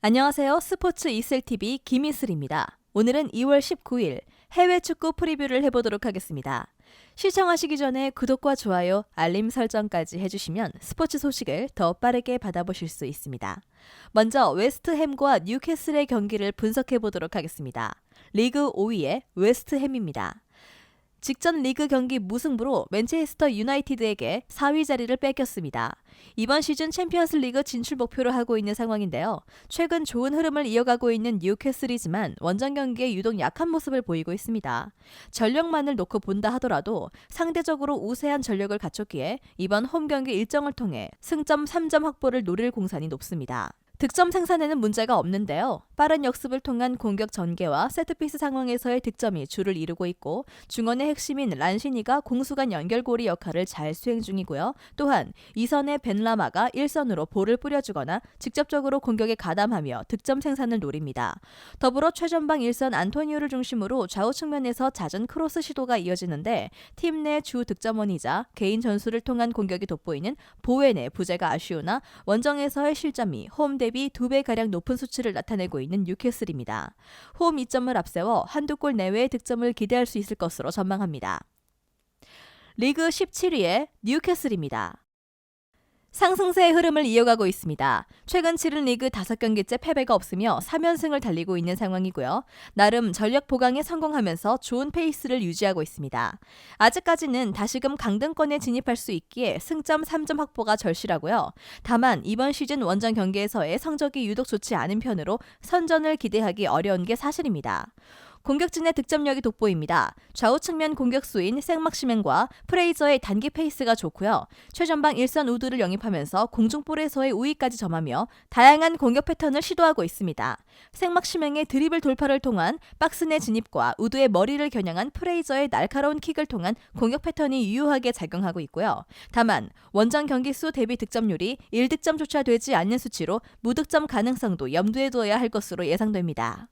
안녕하세요. 스포츠 이슬TV 김이슬입니다. 오늘은 2월 19일 해외 축구 프리뷰를 해보도록 하겠습니다. 시청하시기 전에 구독과 좋아요, 알림 설정까지 해주시면 스포츠 소식을 더 빠르게 받아보실 수 있습니다. 먼저 웨스트햄과 뉴캐슬의 경기를 분석해 보도록 하겠습니다. 리그 5위의 웨스트햄입니다. 직전 리그 경기 무승부로 맨체스터 유나이티드에게 4위 자리를 뺏겼습니다. 이번 시즌 챔피언스 리그 진출 목표로 하고 있는 상황인데요. 최근 좋은 흐름을 이어가고 있는 뉴캐슬이지만 원정 경기에 유독 약한 모습을 보이고 있습니다. 전력만을 놓고 본다 하더라도 상대적으로 우세한 전력을 갖췄기에 이번 홈 경기 일정을 통해 승점 3점 확보를 노릴 공산이 높습니다. 득점 생산에는 문제가 없는데요. 빠른 역습을 통한 공격 전개와 세트피스 상황에서의 득점이 주를 이루고 있고 중원의 핵심인 란시니가 공수간 연결고리 역할을 잘 수행 중이고요. 또한 이선의 벤라마가 1선으로 볼을 뿌려주거나 직접적으로 공격에 가담하며 득점 생산을 노립니다. 더불어 최전방 1선 안토니오를 중심으로 좌우 측면에서 잦은 크로스 시도가 이어지는데 팀 내 주 득점원이자 개인 전술을 통한 공격이 돋보이는 보웬의 부재가 아쉬우나 원정에서의 실점이 홈대 비 2배 가량 높은 수치를 나타내고 있는 뉴캐슬입니다. 홈 2점을 앞세워 한두 골 내외의 득점을 기대할 수 있을 것으로 전망합니다. 리그 17위의 뉴캐슬입니다. 상승세의 흐름을 이어가고 있습니다. 최근 치른 리그 5경기째 패배가 없으며 3연승을 달리고 있는 상황이고요. 나름 전력 보강에 성공하면서 좋은 페이스를 유지하고 있습니다. 아직까지는 다시금 강등권에 진입할 수 있기에 승점 3점 확보가 절실하고요. 다만 이번 시즌 원정 경기에서의 성적이 유독 좋지 않은 편으로 선전을 기대하기 어려운 게 사실입니다. 공격진의 득점력이 돋보입니다. 좌우 측면 공격수인 생막시맨과 프레이저의 단기 페이스가 좋고요. 최전방 일선 우드를 영입하면서 공중볼에서의 우위까지 점하며 다양한 공격 패턴을 시도하고 있습니다. 생막시맹의 드리블 돌파를 통한 박스 내 진입과 우드의 머리를 겨냥한 프레이저의 날카로운 킥을 통한 공격 패턴이 유효하게 작용하고 있고요. 다만 원정 경기 수 대비 득점률이 1득점조차 되지 않는 수치로 무득점 가능성도 염두에 두어야 할 것으로 예상됩니다.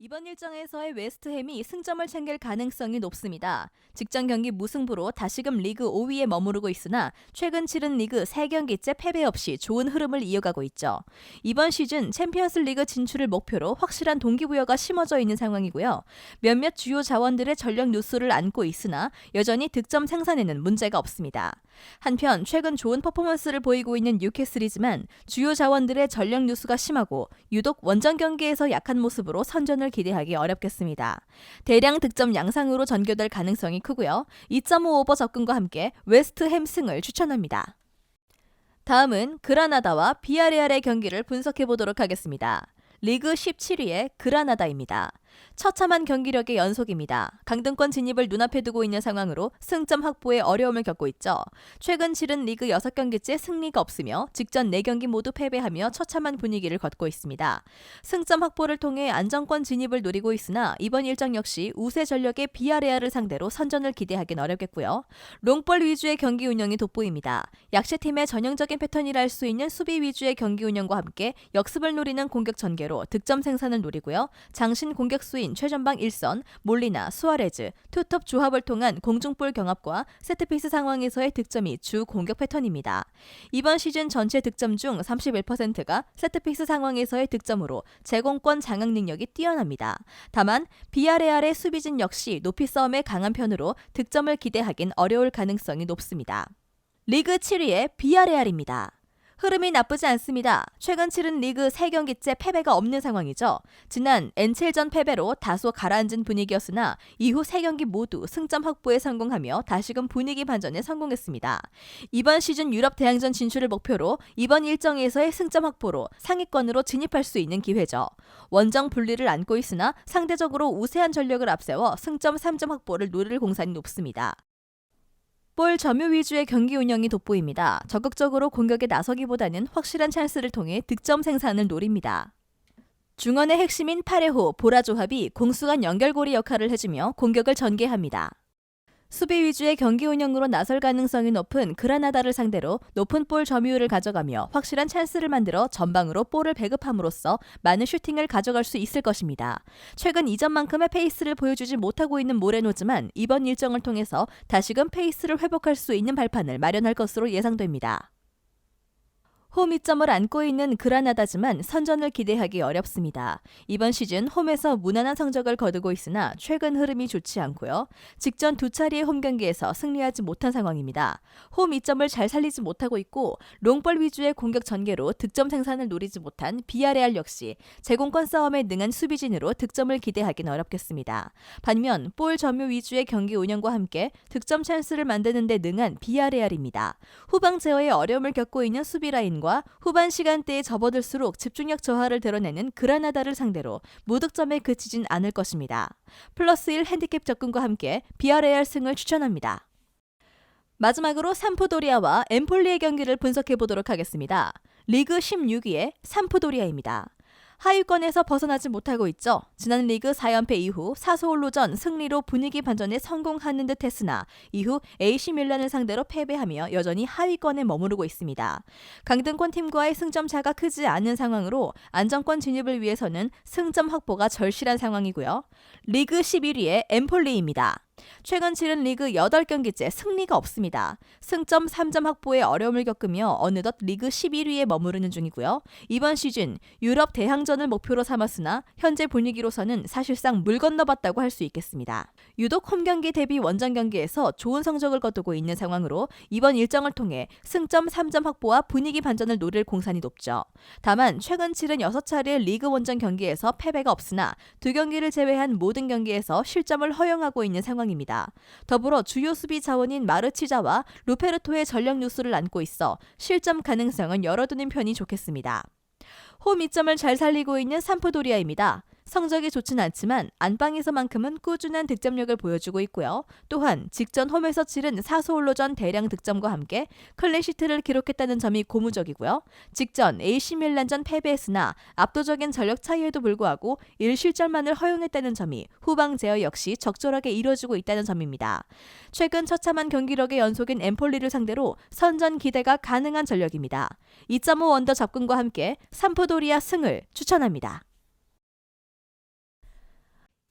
이번 일정에서의 웨스트햄이 승점을 챙길 가능성이 높습니다. 직전 경기 무승부로 다시금 리그 5위에 머무르고 있으나 최근 치른 리그 3경기째 패배 없이 좋은 흐름을 이어가고 있죠. 이번 시즌 챔피언스 리그 진출을 목표로 확실한 동기부여가 심어져 있는 상황이고요. 몇몇 주요 자원들의 전력 누수를 안고 있으나 여전히 득점 생산에는 문제가 없습니다. 한편 최근 좋은 퍼포먼스를 보이고 있는 뉴캐슬이지만 주요 자원들의 전력 누수가 심하고 유독 원정 경기에서 약한 모습으로 선전을 기대하기 어렵겠습니다. 대량 득점 양상으로 전개될 가능성이 크고요. 2.5 오버 접근과 함께 웨스트 햄 승을 추천합니다. 다음은 그라나다와 비아레알의 경기를 분석해 보도록 하겠습니다. 리그 17위의 그라나다입니다. 처참한 경기력의 연속입니다. 강등권 진입을 눈앞에 두고 있는 상황으로 승점 확보에 어려움을 겪고 있죠. 최근 치른 리그 6경기째 승리가 없으며 직전 4경기 모두 패배하며 처참한 분위기를 걷고 있습니다. 승점 확보를 통해 안정권 진입을 노리고 있으나 이번 일정 역시 우세 전력의 비아레아를 상대로 선전을 기대하긴 어렵겠고요. 롱볼 위주의 경기 운영이 돋보입니다. 약체팀의 전형적인 패턴이라 할 수 있는 수비 위주의 경기 운영과 함께 역습을 노리는 공격 전개로 득점 생산을 노리고요. 장신 공격 공격수인 최전방 1선, 몰리나, 수아레즈, 투톱 조합을 통한 공중볼 경합과 세트피스 상황에서의 득점이 주 공격 패턴입니다. 이번 시즌 전체 득점 중 31%가 세트피스 상황에서의 득점으로 제공권 장악 능력이 뛰어납니다. 다만 비아레알의 수비진 역시 높이 싸움에 강한 편으로 득점을 기대하긴 어려울 가능성이 높습니다. 리그 7위의 비아레알입니다. 흐름이 나쁘지 않습니다. 최근 치른 리그 3경기째 패배가 없는 상황이죠. 지난 엔첼전 패배로 다소 가라앉은 분위기였으나 이후 3경기 모두 승점 확보에 성공하며 다시금 분위기 반전에 성공했습니다. 이번 시즌 유럽 대항전 진출을 목표로 이번 일정에서의 승점 확보로 상위권으로 진입할 수 있는 기회죠. 원정 분리를 안고 있으나 상대적으로 우세한 전력을 앞세워 승점 3점 확보를 노릴 공산이 높습니다. 볼 점유 위주의 경기 운영이 돋보입니다. 적극적으로 공격에 나서기보다는 확실한 찬스를 통해 득점 생산을 노립니다. 중원의 핵심인 파레호, 보라 조합이 공수간 연결고리 역할을 해주며 공격을 전개합니다. 수비 위주의 경기 운영으로 나설 가능성이 높은 그라나다를 상대로 높은 볼 점유율을 가져가며 확실한 찬스를 만들어 전방으로 볼을 배급함으로써 많은 슈팅을 가져갈 수 있을 것입니다. 최근 이전만큼의 페이스를 보여주지 못하고 있는 모레노지만 이번 일정을 통해서 다시금 페이스를 회복할 수 있는 발판을 마련할 것으로 예상됩니다. 홈 이점을 안고 있는 그라나다지만 선전을 기대하기 어렵습니다. 이번 시즌 홈에서 무난한 성적을 거두고 있으나 최근 흐름이 좋지 않고요. 직전 두 차례의 홈 경기에서 승리하지 못한 상황입니다. 홈 이점을 잘 살리지 못하고 있고 롱볼 위주의 공격 전개로 득점 생산을 노리지 못한 비아레알 역시 제공권 싸움에 능한 수비진으로 득점을 기대하긴 어렵겠습니다. 반면 볼 점유 위주의 경기 운영과 함께 득점 찬스를 만드는 데 능한 비아레알입니다. 후방 제어에 어려움을 겪고 있는 수비 라인 과 후반 시간대에 접어들수록 집중력 저하를 드러내는 그라나다를 상대로 무득점에 그치진 않을 것입니다. 플러스 1 핸디캡 접근과 함께 비아레알 승을 추천합니다. 마지막으로 삼프도리아와 엠폴리의 경기를 분석해 보도록 하겠습니다. 리그 16위의 삼프도리아입니다. 하위권에서 벗어나지 못하고 있죠. 지난 리그 4연패 이후 사소홀로전 승리로 분위기 반전에 성공하는 듯 했으나 이후 AC 밀란을 상대로 패배하며 여전히 하위권에 머무르고 있습니다. 강등권 팀과의 승점 차가 크지 않은 상황으로 안정권 진입을 위해서는 승점 확보가 절실한 상황이고요. 리그 11위의 엠폴리입니다. 최근 치른 리그 8경기째 승리가 없습니다. 승점 3점 확보에 어려움을 겪으며 어느덧 리그 11위에 머무르는 중이고요. 이번 시즌 유럽 대항전을 목표로 삼았으나 현재 분위기로서는 사실상 물 건너봤다고 할 수 있겠습니다. 유독 홈 경기 대비 원정 경기에서 좋은 성적을 거두고 있는 상황으로 이번 일정을 통해 승점 3점 확보와 분위기 반전을 노릴 공산이 높죠. 다만 최근 치른 6차례 리그 원정 경기에서 패배가 없으나 두 경기를 제외한 모든 경기에서 실점을 허용하고 있는 상황입니다. 입니다. 더불어 주요 수비 자원인 마르치자와 루페르토의 전력 뉴스를 안고 있어 실점 가능성은 열어두는 편이 좋겠습니다. 홈 이점을 잘 살리고 있는 삼프도리아입니다. 성적이 좋진 않지만 안방에서만큼은 꾸준한 득점력을 보여주고 있고요. 또한 직전 홈에서 치른 사소홀로전 대량 득점과 함께 클래시트를 기록했다는 점이 고무적이고요. 직전 AC 밀란전 패배했으나 압도적인 전력 차이에도 불구하고 1실점만을 허용했다는 점이 후방 제어 역시 적절하게 이뤄지고 있다는 점입니다. 최근 처참한 경기력의 연속인 엠폴리를 상대로 선전 기대가 가능한 전력입니다. 2.5 원더 접근과 함께 삼프도리아 승을 추천합니다.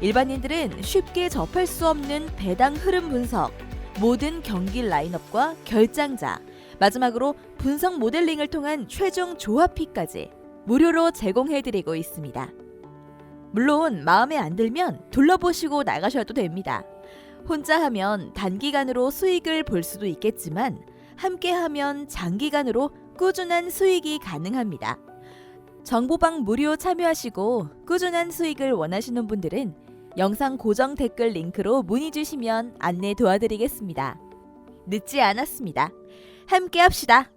일반인들은 쉽게 접할 수 없는 배당 흐름 분석, 모든 경기 라인업과 결장자, 마지막으로 분석 모델링을 통한 최종 조합픽까지 무료로 제공해드리고 있습니다. 물론 마음에 안 들면 둘러보시고 나가셔도 됩니다. 혼자 하면 단기간으로 수익을 볼 수도 있겠지만 함께 하면 장기간으로 꾸준한 수익이 가능합니다. 정보방 무료 참여하시고 꾸준한 수익을 원하시는 분들은 영상 고정 댓글 링크로 문의 주시면 안내 도와드리겠습니다. 늦지 않았습니다. 함께 합시다.